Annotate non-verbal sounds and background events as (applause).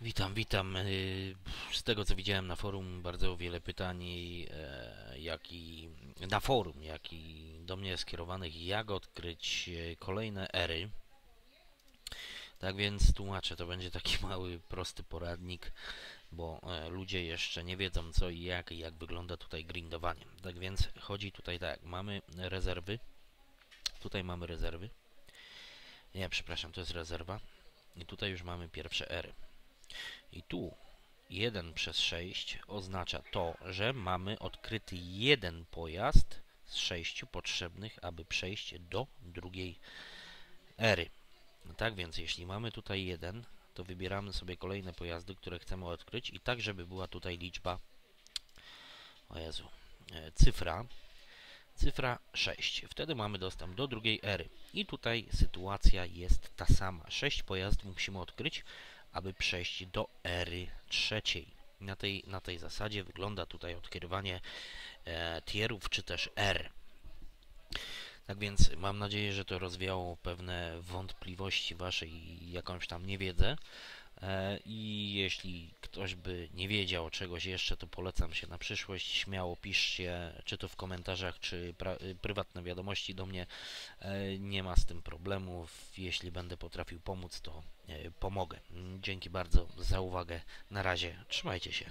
Witam, witam. Y, Z tego co widziałem na forum, bardzo wiele pytań, e, jak i na forum, jak i do mnie skierowanych, jak odkryć e, kolejne ery. Tak więc tłumaczę, to będzie taki (laughs) mały, prosty poradnik, bo e, ludzie jeszcze nie wiedzą co i jak, i jak wygląda tutaj grindowanie. Tak więc chodzi tutaj tak, mamy rezerwy, tutaj mamy rezerwy, nie, przepraszam, to jest rezerwa i tutaj już mamy pierwsze ery. I tu 1 przez 6 oznacza to, że mamy odkryty jeden pojazd z 6 potrzebnych, aby przejść do drugiej ery. No tak więc, jeśli mamy tutaj jeden, to wybieramy sobie kolejne pojazdy, które chcemy odkryć i tak, żeby była tutaj liczba, o Jezu, e, cyfra, cyfra 6. Wtedy mamy dostęp do drugiej ery. I tutaj sytuacja jest ta sama. 6 pojazdów musimy odkryć, aby przejść do ery trzeciej. Na tej, na tej zasadzie wygląda tutaj odkrywanie e, tierów czy też er. Tak więc mam nadzieję, że to rozwiało pewne wątpliwości Waszej i jakąś tam niewiedzę. E, I jeśli ktoś by nie wiedział czegoś jeszcze, to polecam się na przyszłość. Śmiało piszcie, czy to w komentarzach, czy pra- prywatne wiadomości do mnie. E, Nie ma z tym problemów. Jeśli będę potrafił pomóc, to e, pomogę. Dzięki bardzo za uwagę. Na razie, trzymajcie się.